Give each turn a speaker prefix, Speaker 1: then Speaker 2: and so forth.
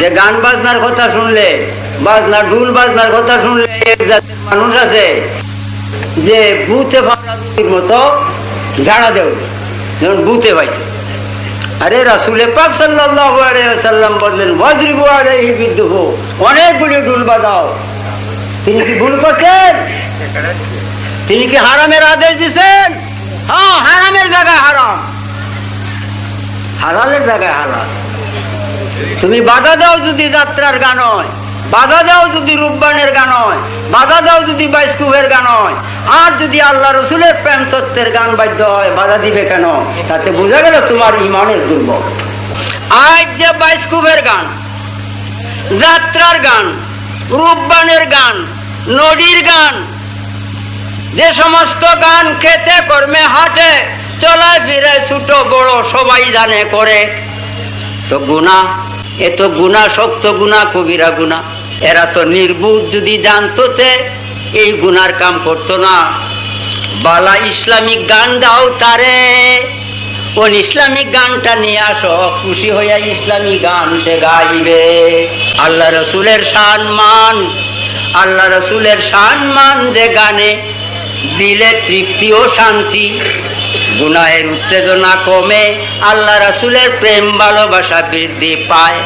Speaker 1: যে গান বাজনার কথা শুনলে বাজনা ঢুল বাজনার কথা শুনলে এক জাতের মানুষ আছে, যে বুতে ফাঁকির মতো ঝাড়া দেব যেমন বুতে পাইছে আরে রাসুলে পাক ওয়াসাল্লাম বললেন, ওয়াজরিবু আলাইহি বিদ্যুহ অনেকগুলি ঢুল বাজাও। তিনি কি ভুল করছেন? তিনি কি হারামের আদেশ দিছেন? হ্যাঁ হারামের জায়গায় হারাম। হালালের জায়গায় হালাল। তুমি বাধা দাও যদি যাত্রার গান হয়, বাধা দাও যদি রূপবানের গান হয়, বাধা দাও যদি বাইস্কুবের গান হয়, আর যদি আল্লাহ রসুলের প্রেম তত্ত্বের গান বাদ্য হয়, বাধা দিবে কেন? তাতে বোঝা গেল তোমার ইমানের দুর্বল। আজ যে বাইস্কুবের গান, যাত্রার গান রূপবানের গান, নদীর গান, যে সমস্ত গান খেতে, কর্মে হাটে, চলায় ফিরে ছোট বড় সবাই জানে করে তো গুণা, এত গুণা শক্ত গুণা, কবিরা গুণা। এরা তো নির্বুধ যদি জানতো এই গুনার কাম করতো না। বালা ইসলামিক গান দাও তারে, কোন ইসলামিক গানটা নিয়ে আসো, খুশি হইয়া ইসলামী গান সে গাইবে। আল্লাহ রসুলের সম্মান, আল্লাহ রসুলের সম্মান যে গানে দিলে তৃপ্তি ও শান্তি। গুনাহের উত্তেজনা কমে আল্লাহ রাসুলের প্রেম ভালোবাসা বৃদ্ধি পায়।